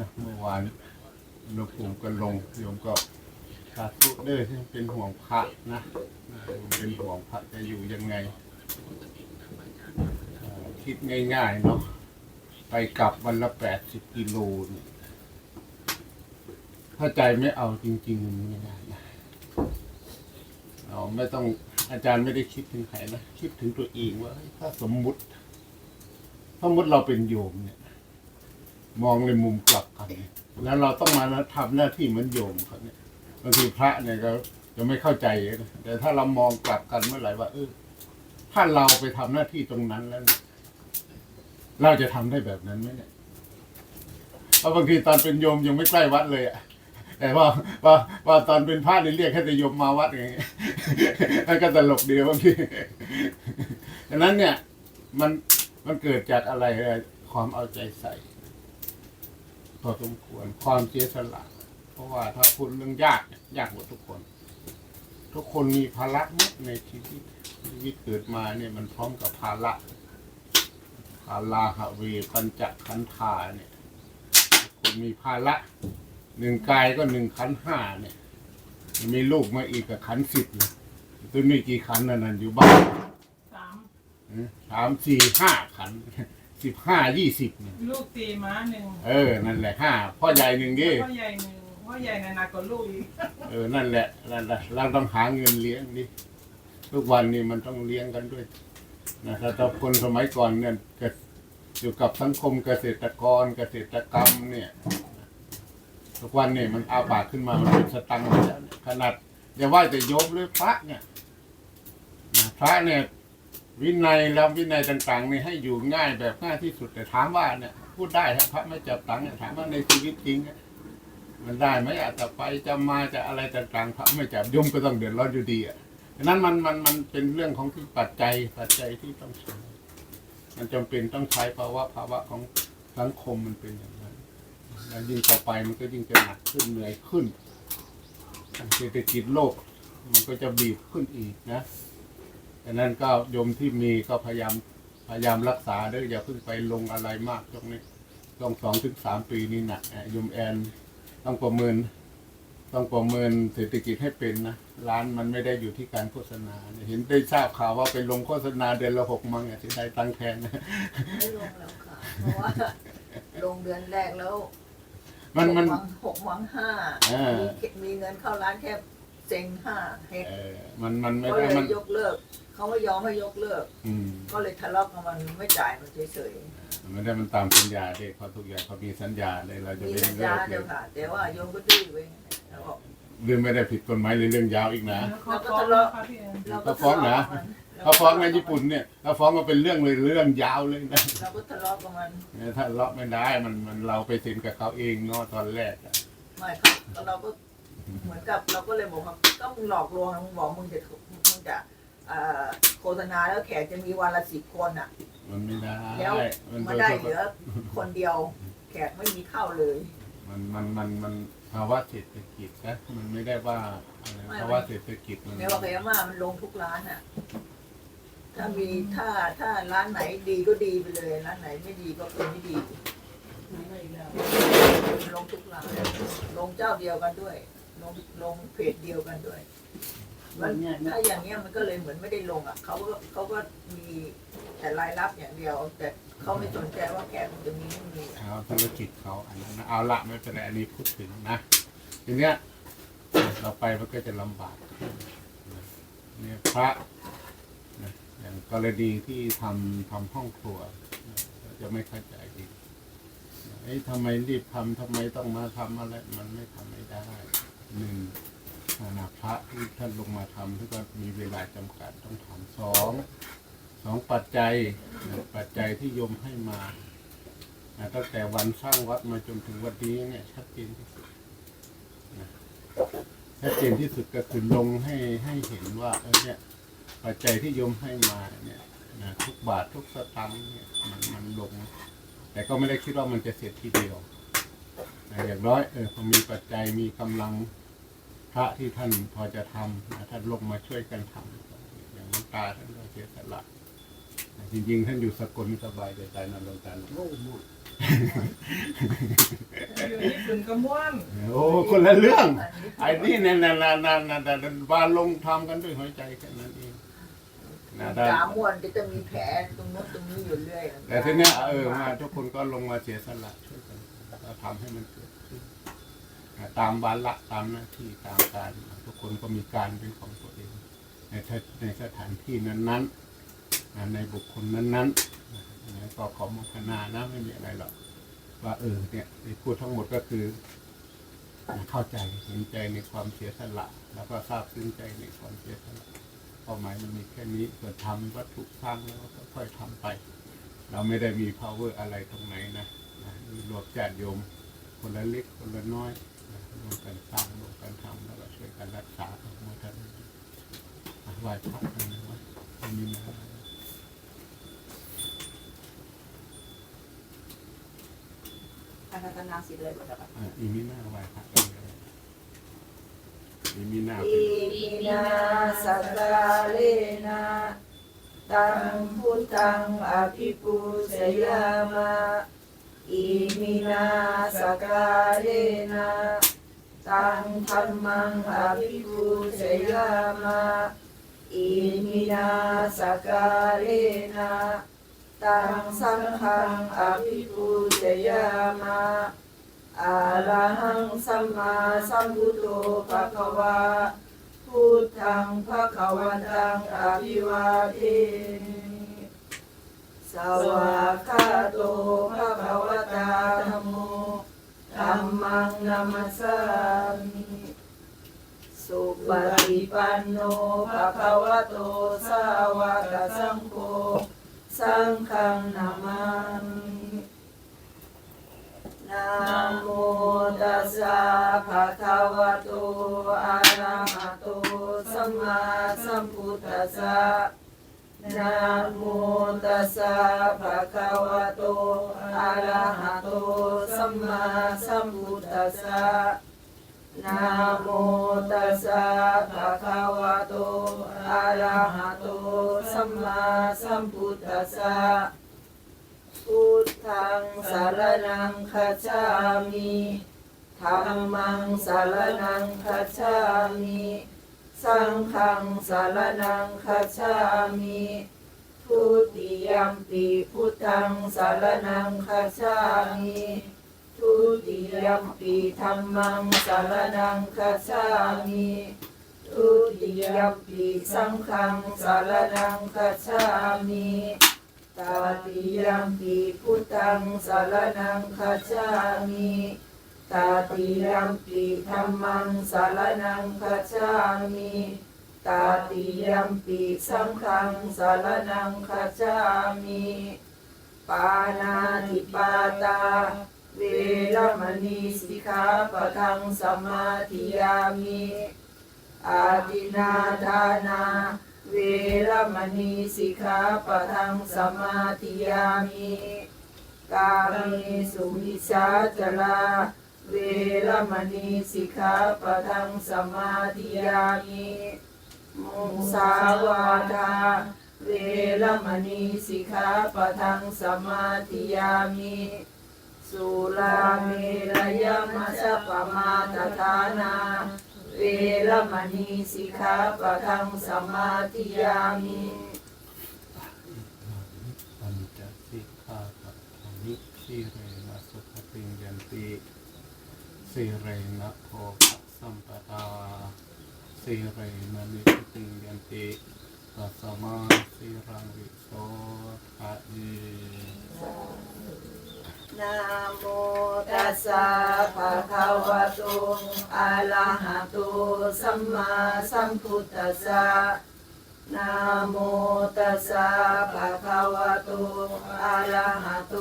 นะเมื่อวานหลวงปู่ก็ลงโยมก็สาธุเด้อที่เป็นห่วงพระนะเป็นห่วงพระจะอยู่ยังไงคิดง่ายๆเนาะไปกลับวันละแปดสิบกิโลเนี่ยถ้าใจไม่เอาจริงๆมันไม่ได้นะเราไม่ต้องอาจารย์ไม่ได้คิดถึงใครนะ คิดถึงตัวเองว่าถ้าสมมุติ สมมติเราเป็นโยมเนี่ย มองในมุมกลับกัน แล้วเราต้องมาทำหน้าที่เหมือนโยมเขาเนี่ยบางทีพระเนี่ยก็จะไม่เข้าใจนะแต่ถ้าเรามองกลับกันเมื่อไหร่ว่า เออ ถ้าเราไปทำหน้าที่ตรงนั้นแล้ว เราจะทำได้แบบนั้นไหมเนี่ยเพราะบางทีตอนเป็นโยมยังไม่ใกล้วัดเลยอะแต่ว่าว่าว่าตอนเป็นพระเนี่ยเรียกแค่แต่โยมมาวัดอย่างเงี้ยมันก็ตลกดีบางทีดังนั้นเนี่ย มันมันเกิดจากอะไรความเอาใจใส่ พอสมควรความเสียสละเพราะว่าถ้าพูดเรื่องยากเนี่ยยากหมดทุกคน ทุกคนมีภาระหมดในชีวิตชีวิตเกิดมาเนี่ยมันพร้อมกับภาระภาลาหะเวปัญจขันธาเนี่ยทุกคนมีภาระหนึ่งกายก็หนึ่งขันธ์ห้าเนี่ยมีลูกมาอีกกับขันธ์สิบเลยตัวมีกี่ขันธ์นั่นนะอยู่บ้านสามสามสี่ห้าขัน สิบห้ายี่สิบเนี่ยลูกตีม้าหนึ่งเออ นั่นแหละห้าพ่อใหญ่หนึ่งดิพ่อใหญ่หนึ่งพ่อใหญ่ในหนักกว่าลูกอีกเออ นั่นแหละนั่นแหละเราต้องหาเงินเลี้ยงดิทุกวันนี้มันต้องเลี้ยงกันด้วยนะถ้าถ้าคนสมัยก่อนเนี่ยก็อยู่กับสังคมเกษตรกรเกษตรกรรมเนี่ย ทุกวันเนี่ยมันอาปากขึ้นมามันเป็นสตังค์ไปแล้วเนี่ยขนาดอย่าว่าแต่โยมหรือพระเนี่ยนะพระเนี่ย วินัยแล้ววินัยต่างๆนี่ให้อยู่ง่ายแบบง่ายที่สุดแต่ถามว่าเนี่ย พูดได้ครับพระไม่จับตังค์เนี่ยถามว่าในชีวิตจริงมันได้ไหมอาจจะไปจะมาจะอะไรต่างๆพระไม่จับยมก็ต้องเดือดร้อนอยู่ดีอะฉะนั้นมันมันมันเป็นเรื่องของที่ปัจจัยปัจจัยที่ต้องใช้มันจำเป็นต้องใช้เพราว่าภาวะของสังคมมันเป็นอย่างนั้นแล้วยิ่งต่อไปมันก็ยิ่งจะหนักขึ้นเหนื่อยขึ้นเศรษฐกิจโลก มันก็จะบีบขึ้นอีกนะ ดังนั้นก็โยมที่มีก็พยายามพยายามรักษาเด้ออย่าเพิ่งไปลงอะไรมากช่วงนี้ต้องสองถึงสามปีนี่หนักอะโยมแอนต้องประเมิน ต้องประเมินเศรษฐกิจให้เป็นนะร้านมันไม่ได้อยู่ที่การโฆษณาเนี่ยเห็นได้ทราบข่าวว่าไปลงโฆษณาเดือนละหกมังอะที่ได้ตังค์แทนนะไม่ลงแล้วค่ะเพราะว่าลงเดือนแรกแล้วมันมันหกวังหกวังห้าอ่ามีมีมีเงินเข้าร้านแค่เซ็งห้าเฮกเออมันมันไม่ก็ได้เลยมันยกเลิก เขาไม่ยอมให้ยกเลิก อืมก็เลยทะเลาะกันมันไม่จ่ายมันเฉยมันไม่ได้มันตามสัญญาเด็กเขาทุกอย่างเขามีสัญญาเลยเราๆจะมีเป็นสัญเรื่อญางเดียวค่ะ แต่ว่าโยมก็ดื้อเว้ยแล้วบอก เรื่องไม่ได้ผิดกฎหมายเลยเรื่องยาวอีกนะเขาฟ้องนะคะพี่แอน เราก็ก็ฟ้องนะทะเลาะกับมันเขาฟ้องในญี่ปุ่นเนี่ยเขาฟ้องมาเป็นเรื่องเลยเรื่องยาวเลยนะเราก็ทะเลาะกับมันเนี่ยถ้าเลาะไม่ได้มันมันเราไปเซ็นกับเขาเองเนาะตอนแรกอะไม่ครับแล้วเราก็ เหมือนกับเราก็เลยบอกว่าก็มึงหลอกลวงนะมึงบอกมึงจะมึงจะเอ่อโฆษณาแล้วแขกจะมีวันละสิบคนอะ มันไม่ได้แล้วมันมาได้เหลือคนเดียว แขกไม่มีเข้าเลย มันมันมันมันภาวะเศรษฐกิจนะมันไม่ได้ว่าอะไรไม่ ภาวะเศรษฐกิจมันแม้ว่าพยามามันลงทุกร้านอะ ถ้ามีถ้าถ้าร้านไหนดีก็ดีไปเลยร้านไหนไม่ดีก็คือไม่ดีลงทุกร้านลงเจ้าเดียวกันด้วย ลงลงเพจเดียวกันด้วย มันถ้าอย่างเงี้ยมันก็เลยเหมือนไม่ได้ลงอะเขาก็เขาก็มีแต่รายรับอย่างเดียว แต่เขาไม่สนใจว่าแขกมันจะมีไม่มีเอาธุรกิจเขาอันนั้นนะเอาละไม่เป็นไรอันนี้พูดถึงนะทีเนี้ยเราไปมันก็จะลำบากเนี่ยพระนะอย่างกรณีที่ทำทำห้องครัวนะเราจะไม่เข้าใจดีเอ้ยทำไมรีบทำทำไมต้องมาทำอะไรมันไม่ทำไม่ได้ หนึ่งนะพระที่ท่านลงมาทำท่านก็มีเวลาจำกัดต้องทำสองสองปัจจัยปัจจัยที่โยมให้มาตั้งแต่วันสร้างวัดมาจนถึงวันนี้เนี่ยชัดเจนที่สุดชัดเจนที่สุดก็คือลงให้ให้เห็นว่าเออเนี่ยปัจจัยที่โยมให้มาเนี่ยนะทุกบาททุกสตังค์เนี่ยมันมันลง แต่ก็ไม่ได้คิดว่ามันจะเสร็จทีเดียวอย่างน้อยเออพอมีปัจจัยมีกำลัง พระที่ท่านพอจะทำนะท่านลงมาช่วยกันทำอย่างหลวงตาท่านก็เสียสละนะจริงๆ ท่านอยู่สกลสบายแต่ใจนอนลงตาโล่งหมดนอยู่ญี่ปุ่นก็ม่วนโอ้คนละเรื่องไอ้นี่เนี่ยนั่นนั่นนั่นนั่นวานลงทำกันด้วยหัวใจแค่นั้นเองนะได้กาม่วนก็จะมีแผลตรงนู้นตรงนี้อยู่เรื่อยแต่ทีเนี้ยเออมาทุกคนก็ลงมาเสียสละช่วยกันเราทำให้มันเกิดขึ้นอ่า ตามวาระตามหน้าที่ตามการทุกคนก็มีการเป็นของตัวเองในสถในสถานที่นั้นๆในบุคคลนั้นๆนะก็ขอโมทนานะไม่มีอะไรหรอกว่าเออเนี่ยที่พูดทั้งหมดก็คือเข้าใจเห็นใจในความเสียสละ แล้วก็ทราบซึ้งใจในความเสียสละเป้าหมายมันมีแค่นี้ส่วนทำวัตถุสร้างแล้วก็ค่อยๆทำไป เราไม่ได้มี power อะไรตรงไหนนะนะมีรวบญาติโยมคนละเล็กคนละน้อย ร่วมกันสร้างร่วมกันทำแล้วก็ช่วยกันรักษาพระโมทนาอะไหว้พระกันนะว้ไม่มีนะอารัตนาสิเลยก็ได้อะอีมีหน้าไหว้พระกันเลยอีมีหน้าอิเป็นมินาสักกาเลนะตังพุทธังอภิปุสยามะอิมินาสักกาเลนะ ตังธรรมังอภิปุสยามะอิมินาสักาเลนะตังสังฆังอภิปุสยามะอะระหังสัมมาสัมพุทโธภะคะวาพุทธังภะคะวันตังอภิวาเทมิสวากา ระหะโตสัมมาสัมพุทธัสสะนะโมตัสสะภะคะวะโตอะระหะโตสัมมาสัมพุทธัสสะพุทธังสารนังคัจฉามิธัมมังสารนังคัจฉามิ สังฆังสารนังคัจฉามิ ทุติยัมปิพุทธังสารนังคัจฉามิทุติยัมปิธัมมังสารนังคัจฉามิทุติยัมปิสังฆังสารนังคัจฉามิตาติยัมปิพุทธังสารนังคัจฉามิตาติยัมปิธัมมังสารนังคัจฉามิ ตาติยัมปิสังฆังสารนังคัจามิปานาติปาตา เวรมณีสิกขาปะทังสมาธิยามิอาทินาทานา เวรมณีสิกขาปะทังสมาธิยามิกาเมสุมิชาจลาเวรมณีสิกขาปะทังสมาธิยามิ มุสาวาทาเวรมณีสิกขาปะทังสมาธิยามิสุราเมรยมัสสะมาตฐานาเวรมณีสิกขาปะทังสมาธิยามิปัญจสิกขาปะทานิสีเรนะสุขติงยันติสีเรนะโภคสัมปทา สีเรนะนิพติงยันติตัสมาสีรังวิโสทะเยนะโมตัสสะภะคะวะโตอะระหะโตสัมมาสัมพุทธัสสะนะโมตัสสะภะคะวะโตอะระหะโต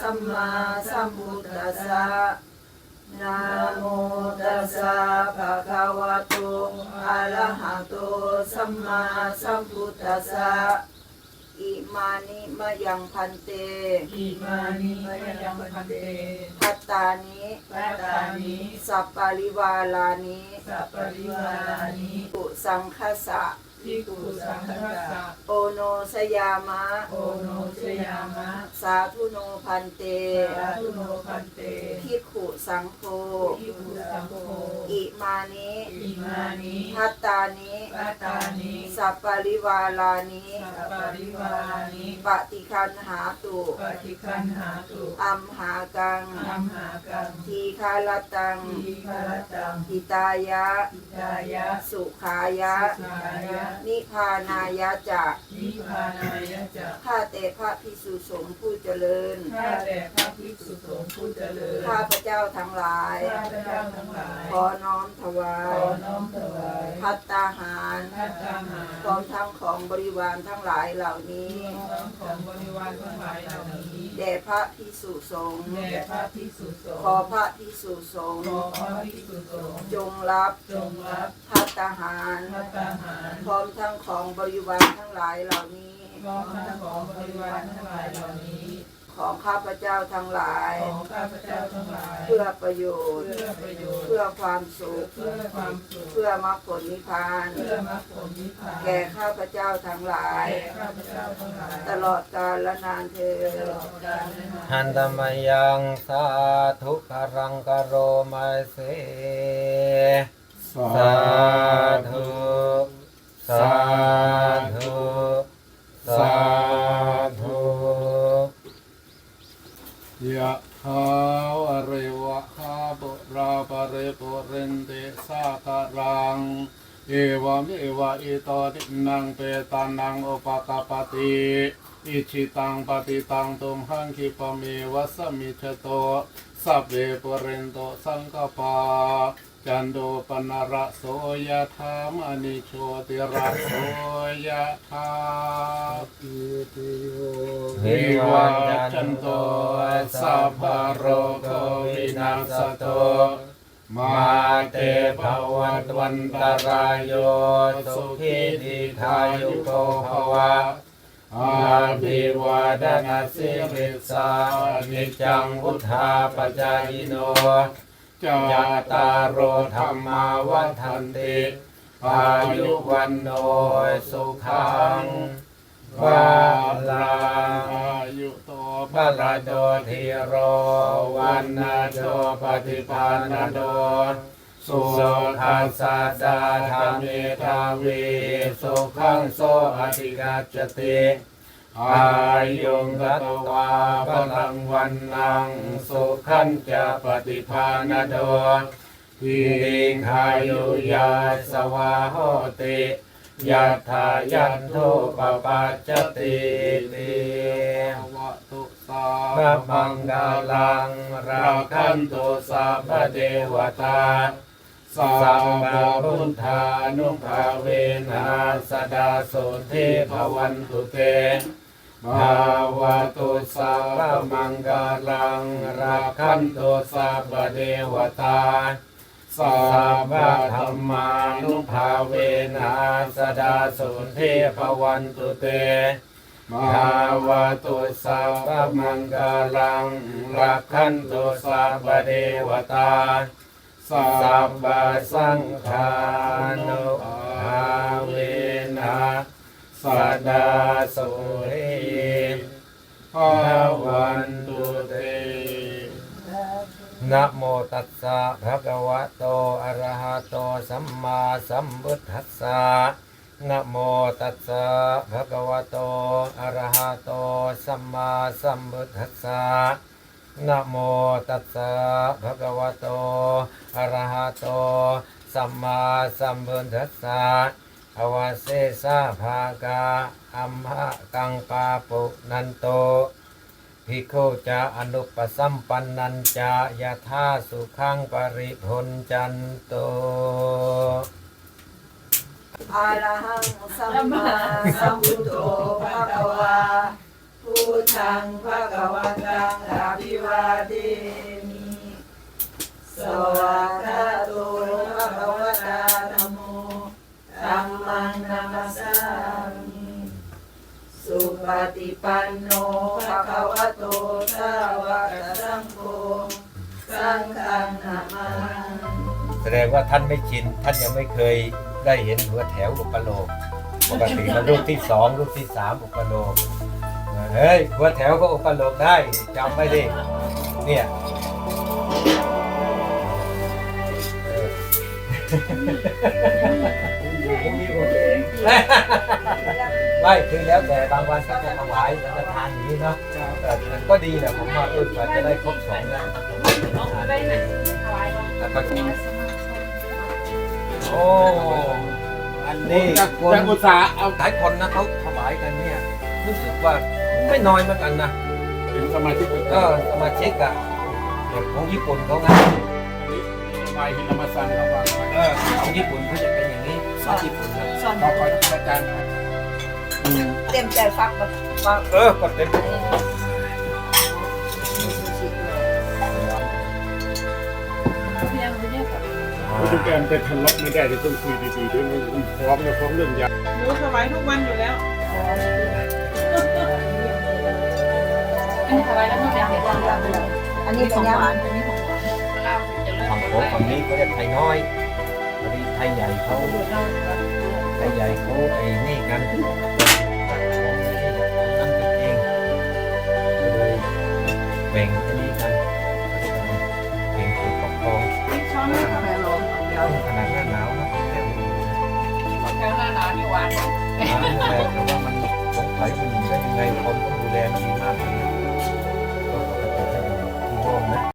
สัมมาสัมพุทธัสสะ นะโมตัสสะภะคะวะโตอะระหะโตสัมมาสัมพุทธัสสะอิมานิมะยังพันเตอิมานิมะยังพันเตพัตตานิปัตตานิสัปปริวาลานิสัปปริวารานิปุสังคสะส ภิกขุสังฆัสสะโอโนสยามะ โอโนชยามะ สาธุโนพันเต สาธุโนพันเตภิกขุสังโฆ ภิกขุสังโฆอิมานิอิมานิทัตตานิปัตตานิสัปปะริวาลานิสัพปริวารานิปฏิคันหาตุปฏิคันหาตุอัมหากังอัมหากังทีคาลตัง ทีฆรตังหิตายะ อิตายะสุขายะ สุขายะนิพพานายะจะนิพพานายะจะข้าแต่พระพิสุสงฆ์ผู้เจริญ ข้าแต่พระภิกษุสงฆ์ผู้เจริญ ข้าพระเจ้าทั้งหลาย ข้าพเจ้าทั้งหลายขอน้อมถวาขย อน้อมถวายพัตตาหารพัฒนาหารพร้อมทั้งของบริวารทั้งหลายเหล่านี้ ของของบริวารทั้งหลายเหล่านี้แด่พระพิสุสงฆ์แด่พระภิกษุสงฆ์ขอพระพิสุสงฆ์ขอพระภิกษุสงฆ์จงรับจงรับพัตตาหารพัฒนาหารพร้อมทั้งของบริวารทั้งหลายเหล่านี้พร้อมทั้งของบริวารทั้งหลายเหล่านี้ ของข้าพเจ้าทั้งหลาย ของข้าพเจ้าทั้งหลาย เพื่อประโยชน์ เพื่อประโยชน์ เพื่อความสุข เพื่อความสุข เพื่อมรรคผลนิพพาน เพื่อมรรคผลนิพพาน แก่ข้าพเจ้าทั้งหลาย แก่ข้าพเจ้าทั้งหลาย ตลอดกาลและนานเทอตลอญดกาลและนานหันตมยังสาธุกรังกโรมาเส สาสาธุ สาธุสาธุยะขาวอเรวะคาบุราปะเรปุเรนเตสาคารัง เอวะเมวะอิโตตินังเปตานังอุปกปปติอิชิตังปฏิตังตุมหังคิปเมวะสมมิชโต สัพเพปุเรนโตสังกปาจันโดปนระโสยธามณิโชติระโสยธาอิติโยวิวัจันโตสัพพโรโควินาศโตมาเตภวัตวันตรายโยสุขีติขายุโกภวะ อาภิวาดนาสิริสานิจังวุธาปจายโนจายตาโรธรรมาวันทันติอายุวันโนสุขังวาลาอายุโตบาลาโดธิโรวันนาโดปฏิปานาโด สุขัสสะดาธรรมเมทาวีสุขังโสอธิกัจจติอายุงกตวาพลังวันนังสุขันจะปฏิภาณโดทิงขายุยาสวาโหติยัตถายันโทปปัจจติติวะตุสาพระมังกาลังราคันตุสัพเทวตา สัมมาพุทธานุภาเวนะสดาโสเทภวันตุเตภาวะตุสัพพะมังกาลังราคันตุสัพพะเทวตาสัพพะธรรมานุภาเวนะสดาโสเทภวันตุเตภาวะตุสัพพะมังกาลังรักขันตุสัพพะเทวตา สัพพสังฆานุภาเวนะสัดาโสเทภวันตุเตนะโมตัสสะภะคะวะโตอะระหะโตสัมมาสัมพุทธัสสะนะโมตัสสะภะคะวะโตอะระหะโตสัมมาสัมพุทธัสสะ นะโมตัสสะภะคะวะโต อะระหะโต สัมมาสัมพุทธัสสะอวาเสสะภากาอัมหะกังปาปุนันโตภิกขุจะอนุปสัมปันนันจะยะธาสุขังปริพนจันโตอาระหังสัมมาสัมพุทโธภะคะวา พุทธังภะคะวตังอะภิวาเทมิสวากขาโตภะคะวตาธัมโมธัมมังนามัสสามิสุปฏิปันโนภะคะวะโตสาวกสังโฆสังฆังนามาแสดงว่าท่านไม่ชิน ท่านยังไม่เคยได้เห็นหัวแถวอุปโลก ปกติมันรูปที่สองรูปที่สามอุปโลก เฮ้ยหัวแถวก็อุปโลกได้จำไว้ดิเนี่ยไม่คือแล้วแต่บางวันก็จะถวายสังฆทานอย่างนี้เนาะแต่มันก็ดีแหละผมว่าเออกว่าจะได้ครบสองนะแล้วก็โอ้อันนี้จากคนจากอุตสาห์เอาหลายคนนะเขาถวายกันเนี่ยรู้สึกว่า ไม่น้อยเหมือนกันนะเป็นสมาชิกอุตก็สาห์สมาชิกอะเด็กของญี่ปุ่นเขาไงไปฮินามาซันเขาวางไว้เออของญี่ปุ่นเขาจะเป็นอย่างนี้ชอบญี่ปุ่นนะซ่อนเขาคอยประจานไว้เต็มใจฟักมาฟักเออก็เต็มคุณแกมเป็นทะเลาะไม่ได้จะต้องคุยดีๆด้วยมันฟ้องจะฟ้องเรื่องยาหนูถวายทุกวันอยู่แล้ว อันนี้เป็นของหวานอันนี้ของหวานฝั่งโขงฝั่งนี้เขาเรียกไทยน้อยพอดีไทยใหญ่เขาไทยใหญ่เขาไอ้นี่กันนั่นกันเองก็เลยแบ่งอันนี้กันแบ่งคนปกครองช้อนนะคะแม่ลงของเดียวขนาดหน้าหนาวนะแค่นี้แก้วหน้าหนาวนี่หวานแต่ว่ามันสงสัยมันอยู่ได้ยังไงคนต้องดูแลมันดีมากเลย